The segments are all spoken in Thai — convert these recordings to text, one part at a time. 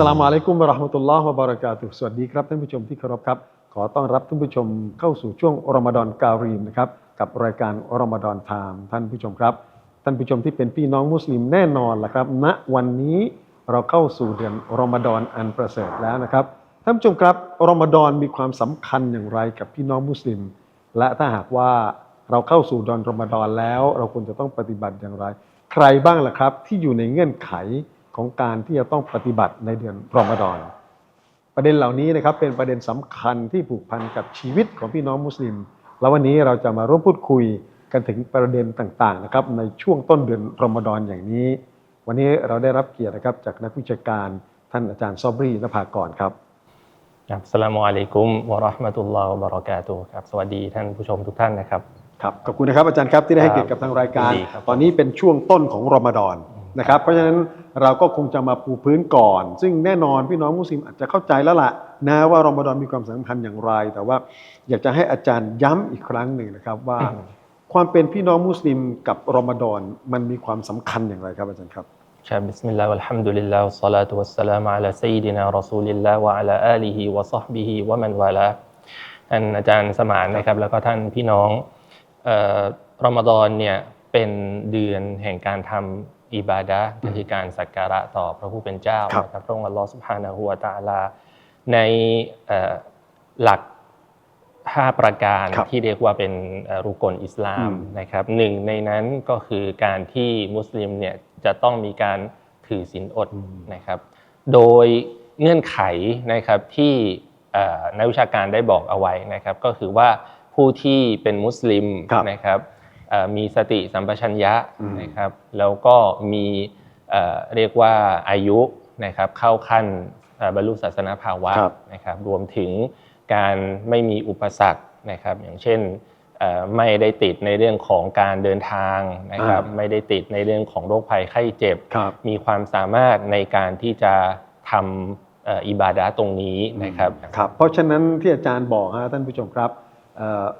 สลามอะลัยกุมวะราะห์มะตุลลอฮ์วะบะเรากาตุสวัสดีครับท่านผู้ชมที่เคารพครับ ขอต้อนรับท่านผู้ชมเข้าสู่ช่วงรอมฎอนการีมนะครับกับรายการรอมฎอนไทม์ท่านผู้ชมครับ ท่านผู้ชมที่เป็นพี่น้องมุสลิมแน่นอนละครับ ณวันนี้เราเข้าสู่เดือนรอมฎอนอันประเสริฐแล้วนะครับท่านผู้ชมครับรอมฎอนมีความสำคัญอย่างไรกับพี่น้องมุสลิม และถ้าหากว่าเราเข้าสู่เดือนรอมฎอนแล้ว เราควรจะต้องปฏิบัติอย่างไร ใครบ้างล่ะครับ ที่อยู่ในเงื่อนไข ของการที่จะต้องปฏิบัติในเดือนรอมฎอน ประเด็นเหล่านี้นะครับเป็นประเด็นสำคัญที่ผูกพันกับชีวิตของพี่น้องมุสลิม แล้ววันนี้เราจะมาร่วมพูดคุยกันถึงประเด็นต่างๆนะครับในช่วงต้นเดือนรอมฎอนอย่างนี้ วันนี้เราได้รับเกียรตินะครับจากนักวิชาการท่านอาจารย์ซอบรีนภากรครับครับสลามุอะลัยกุมวะเราะห์มะตุลลอฮ์วะบะเราะกาตุฮ์ครับ สวัสดีท่านผู้ชมทุกท่านนะครับ ครับ ขอบคุณนะครับอาจารย์ครับที่ได้ให้เกียรติกับทางรายการยินดีครับตอนนี้เป็นช่วงต้นของรอมฎอน นะครับเพราะฉะนั้นเราก็คงจะมาปูพื้นก่อน ซึ่งแน่นอนพี่น้องมุสลิมอาจจะเข้าใจแล้วล่ะนะว่ารอมฎอนมีความสำคัญอย่างไร แต่ว่าอยากจะให้อาจารย์ย้ำอีกครั้งหนึ่งนะครับว่า ความเป็นพี่น้องมุสลิมกับรอมฎอนมันมีความสำคัญอย่างไรครับอาจารย์ครับใช่บิสมิลลาฮิวัลฮัมดุลิลลาฮ์วัสลาตุวัสสลามอะลาซัยยิดินารอซูลิลลาฮ์วะอะลาอาลีฮิวะศอฮบิฮิวะมันวาลาท่านอาจารย์สมานนะครับ แล้วก็ท่านพี่น้องเอ่อรอมฎอนเนี่ยเป็นเดือนแห่งการทำ อิบาดะห์ก็คือการสักการะต่อพระผู้เป็นเจ้าครับนะครับพระองค์อัลลอฮ์ซุบฮานะฮูวะตะอาลา ในเอ่อหลักห้าประการครับที่เรียกว่าเป็นเอ่อรุกลอิสลามอืมนะครับหนึ่งในนั้นก็คือการที่มุสลิมเนี่ยจะต้องมีการถือศีลอดนะครับ โดยเงื่อนไขนะครับที่เอ่อนักวิชาการได้บอกเอาไว้นะครับ ก็คือว่าผู้ที่เป็นมุสลิมครับนะครับเอ่อ มีสติสัมปชัญญะอืมนะครับแล้วก็มีเอ่อเรียกว่าอายุนะครับเข้าขั้นเอ่อบรรลุศาสนภาวะครับนะครับรวมถึงการไม่มีอุปสรรคนะครับอย่างเช่นเอ่อไม่ได้ติดในเรื่องของการเดินทางนะครับอ่าไม่ได้ติดในเรื่องของโรคภัยไข้เจ็บครับมีความสามารถในการที่จะทำเอ่ออิบาดะห์ตรงนี้นะครับครับเพราะฉะนั้นที่อาจารย์บอกฮะท่านผู้ชมครับเอ่อ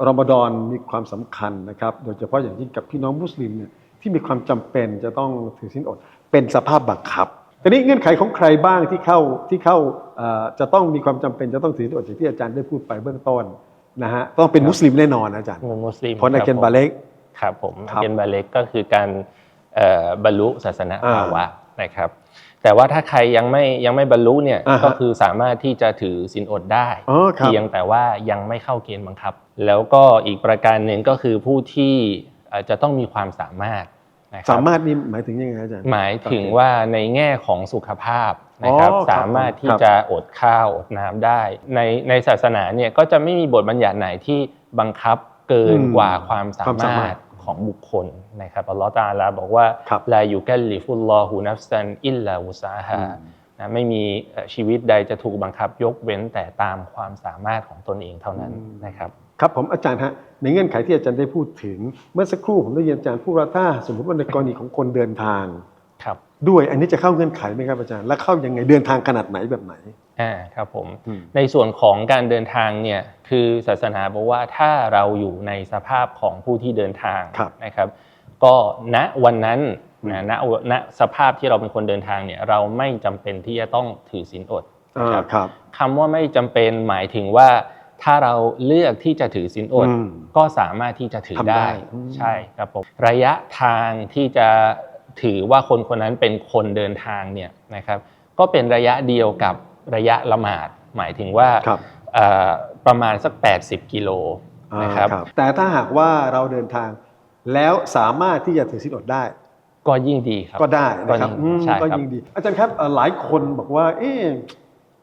รอมฎอนมีความสำคัญนะครับ โดยเฉพาะอย่างยิ่งกับพี่น้องมุสลิมเนี่ยที่มีความจำเป็นจะต้องถือศีลอด เป็นสภาพบังคับทีนี้เงื่อนไขของใครบ้างที่เข้าที่เข้าเอ่อจะต้องมีความจำเป็นจะต้องถือศีลอดอย่างที่อาจารย์ได้พูดไปเบื้องต้นนะฮะต้องเป็นมุสลิมแน่นอนนะอาจารย์มุสลิมเพราะนักเกณฑ์ครับผมบาเล็กครับผมครับเกณฑ์บาเล็กก็คือการเอ่อบรรลุศาสนภาวะอ่นะครับ แต่ว่าถ้าใครยังไม่ยังไม่บรรลุเนี่ยอ่าฮะก็คือสามารถที่จะถือศีลอดได้อ๋อครับ เพียงแต่ว่ายังไม่เข้าเกณฑ์บังคับ แล้วก็อีกประการหนึ่งก็คือผู้ที่เอ่อจะต้องมีความสามารถนะคบสามารถนี่หมายถึงยังไงอาจารย์ หมายถึงว่าในแง่ของสุขภาพนะครับอ๋อครับสามารถที่ครับจะอดข้าวอดน้ำได้ ในในศาสนาเนี่ยก็จะไม่มีบทบัญญัติไหนที่บังคับเกินอืมกว่าความสาความสามามารรถถ ของบุคคลนะครับอัลลอฮฺตะอาลาบอกว่าครับลายุกัลลิฟุลลอฮุนัฟซันอิลลาวุซาฮาอืมนะไม่มีเอ่อชีวิตใดจะถูกบังคับยกเว้นแต่ตามความสามารถของตนเองเท่านั้นนะครับครับผมอาจารย์ฮะในเงื่อนไขที่อาจารย์ได้พูดถึง เมื่อสักครู่ผมได้ยินอาจารย์พูดว่าถ้าสมมติว่าในกรณีของคนเดินทางครับด้วยอันนี้จะเข้าเงื่อนไขไหมครับอาจารย์และเข้ายังไงเดินทางขนาดไหนแบบไหน อ่าครับผมอืมในส่วนของการเดินทางเนี่ยคือศาสนาบอกว่าถ้าเราอยู่ในสภาพของผู้ที่เดินทางครับนะครับ ก็ณวันนั้นอืมนะณณสภาพที่เราเป็นคนเดินทางเนี่ยเราไม่จำเป็นที่จะต้องถือศีลอดนะอ่าครับครับคำว่าไม่จำเป็นหมายถึงว่าถ้าเราเลือกที่จะถือศีลอดอืมก็สามารถที่จะถือทำได้ได้อืมใช่ครับผมระยะทางที่จะถือว่าคนคนนั้นเป็นคนเดินทางเนี่ยนะครับ ก็เป็นระยะเดียวกับ ระยะละหมาดหมายถึงว่าครับเอ่อประมาณสัก 80 กิโลนะครับอ่าแต่ถ้าหากว่าเราเดินทางแล้วสามารถที่จะถือศีลอดได้ ก็ยิ่งดีครับก็ได้นะครับก็ยิ่งอืมใช่ก็ครับยิ่งดี อาจารย์ครับเอ่อหลายคนบอกว่า เอ๊ะ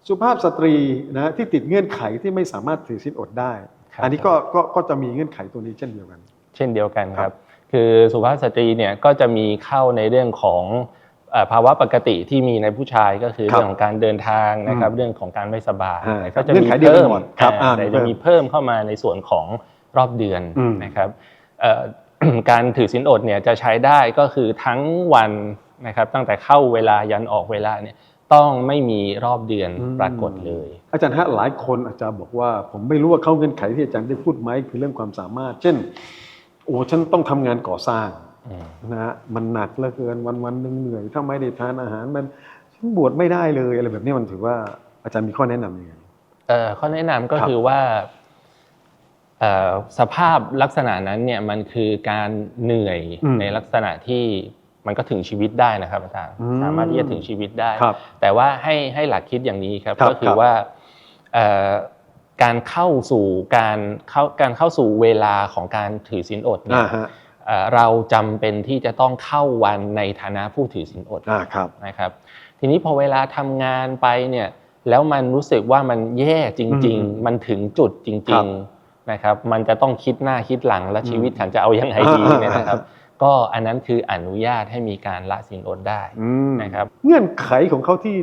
สุภาพสตรีนะที่ติดเงื่อนไขที่ไม่สามารถถือศีลอดได้ครับอันนี้ก็ก็ก็จะมีเงื่อนไขตัวนี้เช่นเดียวกัน เช่นเดียวกันคครัรับบคือสุภาพสตรีเนี่ยก็จะมีเข้าในเรื่องของเอ่อ ภาวะปกติที่มีในผู้ชายก็คือครับเรื่องของการเดินทางนะครับอืมเรื่องของการไม่สบายอ่าก็จะเงื่มีอนไขเดียวกันเพิ่มหมดครับอ่าอ่าแต่มีเพิ่จะมมีเพิ่มเข้ามาในส่วนของรอบเดือนอืมนะครับเอ่อการถือศีลอดเนี่ยจะใช้ได้ก็คือทั้งวันนะครับตั้งแต่เข้าเวลายันออกเวลาเนี่ยต้องไม่มีรอบเดือนปรากฏเลย อาจารย์ฮะหลายคนอาจจะบอกว่า ผมไม่รู้ว่าเข้าเงื่อนไขที่อาจารย์ได้พูดไหมคือเรื่องความสามารถ เช่นโอ้ฉันต้องทำงานก่อสร้างอืม นะฮะมันหนักเหลือเกินวันวันๆหนึ่งเหนื่อยถ้าไม่ได้ทานอาหารมันฉันฉันบวชไม่ได้เลยอะไรแบบนี้มันถือว่าอาจารย์มีข้อแนะนำยังไงเอ่อข้อแนะนำก็ครับคือว่าเอ่อสภาพลักษณะนั้นเนี่ยมันคือการเหนื่อยในลักษณะที่มันก็ถึงชีวิตได้นะครับอาจารย์สามารถที่จะถึงชีวิตได้ครับแต่ว่าให้ให้หลักคิดอย่างนี้ครับครับก็คืครัอบว่าเอ่อการเข้าสู่การเข้าการเข้าสู่เวลาของการถือศีลอดเนี่อ่ายฮะ เอ่อเราจำเป็นที่จะต้องเข้าวันในฐานะผู้ถือศีลอดอ่าครับนะครับ ทีนี้พอเวลาทำงานไปเนี่ยแล้วมันรู้สึกว่ามันแย่จริงอืมๆมันถึงจุดจครัริงบๆนะครับ มันจะต้องคิดหน้าคิดหลังและชีวิตฉันจะเอายังไงดีอ่าเนี่ยนะครับ ก็อันนั้นคืออนุญาตให้มีการละศีลอดได้อืมนะครับ เงื่อนไขของเขาที่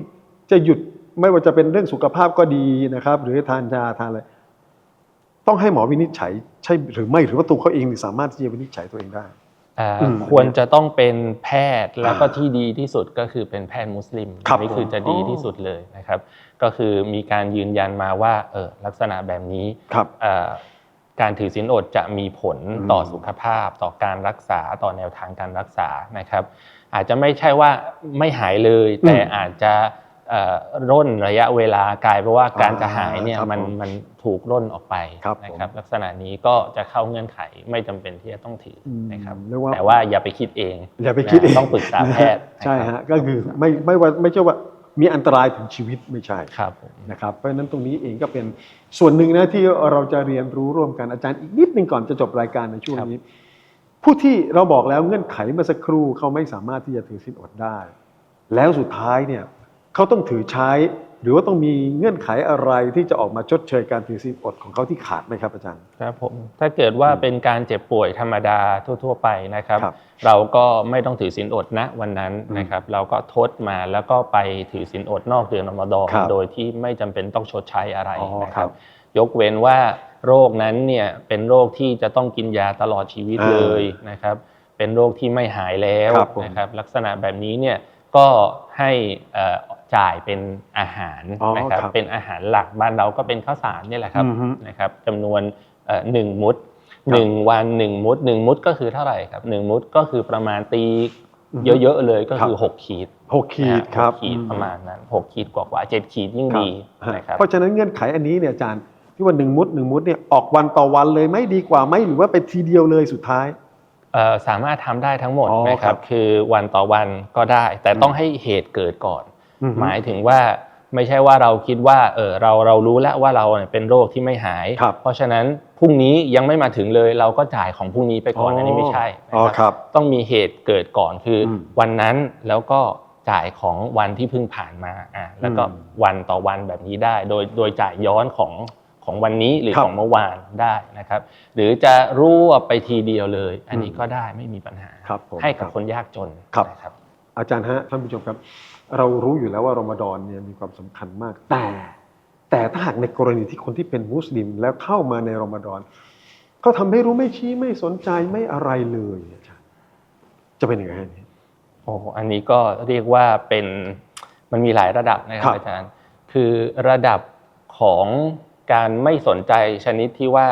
จะหยุดไม่ว่าจะเป็นเรื่องสุขภาพก็ดีนะครับ หรือทานยาทานอะไร ต้องให้หมอวินิจฉัยใช่หรือไม่หรือว่าตัวเขาเองสามารถที่จะวินิจฉัยตัวเองได้ อ่าอืมควรจะต้องเป็นแพทย์แล้วก็อ่าที่ดีที่สุดก็คือเป็นแพทย์มุสลิมครับนี่คือจะดีอ๋อที่สุดเลยนะครับ ก็คือมีการยืนยันมาว่าเออลักษณะแบบนี้ครับเอ่อการถือศีลอดจะมีผลอืม ต่อสุขภาพ ต่อการรักษาต่อแนวทางการรักษานะครับ อาจจะไม่ใช่ว่าไม่หายเลย แต่อาจจะเอ่อ ร่นระยะเวลากลายเป็นว่าการจะหายเนี่ยครับมันผมมันถูกร่นออกไปครับนะครับ ลักษณะนี้ก็จะเข้าเงื่อนไขไม่จำเป็นที่จะต้องถืออมนะครับเรียกว่าแต่ว่าอย่าไปคิดเอง อย่าไปคิดเองต้องปรึกษาแพทย์ใช่นคฮะรับก็คือไม่ไม่ว่าไม่ใช่ว่ามีอันตรายถึงชีวิตไม่ใช่ครับผมนะครับเพราะฉะนั้นตรงนี้เองก็เป็นส่วนหนึ่งนะที่เราจะเรียนรู้ร่วมกันอาจารย์อีกนิดหนึ่งก่อนจะจบรายการในช่วงนี้ ผู้ที่เราบอกแล้วเงื่อนไขเมื่อสักครู่เขาไม่สามารถที่จะถือศีลอดได้ แล้วสุดท้ายเนี่ย เขาต้องถือใช้ หรือว่าต้องมีเงื่อนไขอะไรที่จะออกมาชดเชยการถือศีลอดของเขาที่ขาดไหมครับอาจารย์ ครับผมถ้าเกิดว่าเป็นการเจ็บป่วยธรรมดาทั่ว ๆ ไปนะครับ ครับเราก็ไม่ต้องถือศีลอดณวันนั้นอืมนะครับ เราก็ทดมาแล้วก็ไปถือศีลอดนอกเดือนรอมฎอนครับโดยที่ไม่จำเป็นต้องชดใช้อะไรอ๋อนะคครัรับ บ ยกเว้นว่าโรคนั้นเนี่ยเป็นโรคที่จะต้องกินยาตลอดชีวิตอ่าเลยนะครับ เป็นโรคที่ไม่หายแล้วครับผมนะครับ ลักษณะแบบนี้เนี่ยก็ให้เอ่อ จ่ายเป็นอาหารอ๋อนะครับครับ เป็นอาหารหลักบ้านเราก็เป็นข้าวสารเนี่ยแหละครับอือฮึนะครับจำนวนเอ่อหนึ่งมุดครับหนึ่งวันหนึ่งมุดหนึ่งมุดก็คือเท่าไหร่ครับหนึ่งมุดก็คือประมาณตีอือฮึเยอะๆเลยก็คือครับหกขีดหกขีดนะฮะครับหกขีดประมาณนั้นหกขีดกว่าๆเจ็ดขีดยิ่งครับดีฮะนะครับเพราะฉะนั้นเงื่อนไขอันนี้เนี่ยอาจารย์ที่ว่าหนึ่งมุดหนึ่งมุดเนี่ยออกวันต่อวันเลยไหมดีกว่าไหมหรือว่าไปทีเดียวเลยสุดท้ายเอ่อสามารถทำได้ทั้งหมดอ๋อนะคครัรับบคือวันต่อวันก็ได้ แต่ต้องให้เหตุเกิดก่อนอือฮึ หมายถึงว่าไม่ใช่ว่าเราคิดว่าเออเราเรารู้แล้วว่าเราเนี่ยเป็นโรคที่ไม่หายครับเพราะฉะนั้นพรุ่งนี้ยังไม่มาถึงเลย เราก็จ่ายของพรุ่งนี้ไปก่อนอ๋ออัอันนี้ไม่ใช่นะอ๋อครับต้องมีเหตุเกิดก่อนคืออมวันนั้นแล้วก็จ่ายของวันที่เพิ่งผ่านมาอะแล้วก็อืมวันต่อวันแบบนี้ได้ โดยโดยจ่ายย้อนของของวันนี้หรือครับของเมื่อวานได้นะครับ หรือจะรวบไปทีเดียวเลย อันนี้ก็ได้ไม่มีปัญหาครับผมให้กับครับคนยากจนครับนะครับอาจารย์ฮะท่านผู้ชมครับ เรารู้อยู่แล้วว่ารอมฎอนเนี่ยมีความสำคัญมาก แต่ แต่ถ้าหากในกรณีที่คนที่เป็นมุสลิมแล้วเข้ามาในรอมฎอนเขาทำให้รู้ไม่ชี้ไม่สนใจไม่อะไรเลยอาจารย์จะเป็นยังไงฮะเนี่ยโอ้โหอันนี้ก็เรียกว่าเป็นมันมีหลายระดับนะคครัรับบอาจารย์ คือระดับของการไม่สนใจชนิดที่ว่า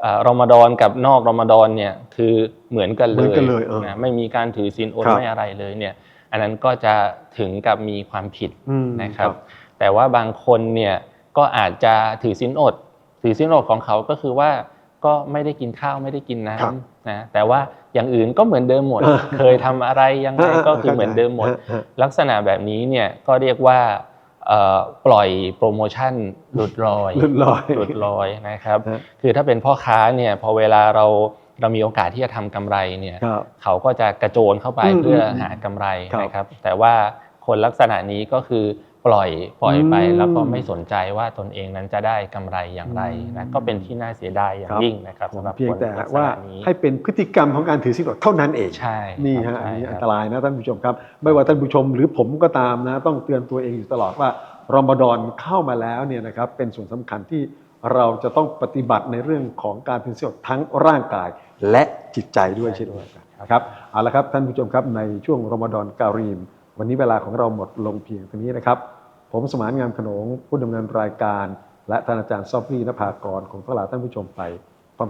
เอ่อรอมฎอนกับนอกรอมฎอนเนี่ยคือเหมือนกันเหเลมือนยกันเลยเออนะไม่มีการถือศีลอดครับไม่อะไรเลยเนี่ย อันนั้นก็จะถึงกับมีความผิดอืมนะครับ แต่ว่าบางคนเนี่ยก็อาจจะถือศีลอด ถือศีลอดของเขาก็คือว่าก็ไม่ได้กินข้าวไม่ได้กินน้ครับำนะแต่ว่าอย่างอื่นก็เหมือนเดิมหมดอ่าเคยทำอะไรยังไงก็คือเหมือนเดิมหมดฮะฮะลักษณะแบบนี้เนี่ยก็เรียกว่าเอ่อปล่อยโปรโมชั่นหลุดลอยหลุดลอยหลุดลอยนะครับฮะคือถ้าเป็นพ่อค้าเนี่ยพอเวลาเรา เรามีโอกาสที่จะทำกำไรเนี่ยครับเขาก็จะกระโจนเข้าไปอืมเพื่ออมหากำไรครับนะครับ แต่ว่าคนลักษณะนี้ก็คือปล่อยปล่อยไปอืมแล้วก็ไม่สนใจว่าตนเองนั้นจะได้กำไรอย่างไรอืนะมก็เป็นที่น่าเสียดายอย่าคงรับยิ่งนะครับสำหรับเพียคงนแต่ลักษว่าณะนี้ให้เป็นพฤติกรรมของการถือศีลอดเท่านั้นเองใช่นี่ครัฮะบอันนี้ใช่อันคตบรายนะท่านผู้ชมครับ ไม่ว่าท่านผู้ชมหรือผมก็ตามนะ ต้องเตือนตัวเองอยู่ตลอดว่ารอมฎอนเข้ามาแล้วเนี่ยนะครับเป็นส่วนสำคัญที่เราจะต้องปฏิบัติในเรื่องของการถือศีลอดทั้งร่างกาย และจิตใจด้วยเช่นเดียวกันนะครับเอาละครับท่านผู้ชมครับในช่วงรอมฎอนการีม วันนี้เวลาของเราหมดลงเพียงเท่านี้นะครับ ผมสมานงามขนงผู้ดำเนินรายการ และท่านอาจารย์ซอฟฟี่นภากรคงต้องลาท่านผู้ชมไป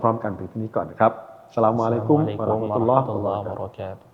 พร้อม ๆ กันถึงที่นี้ก่อนนะครับสลามอะลัยกุมวะเราะห์มะตุลลอฮ์วะบะเราะกาตุ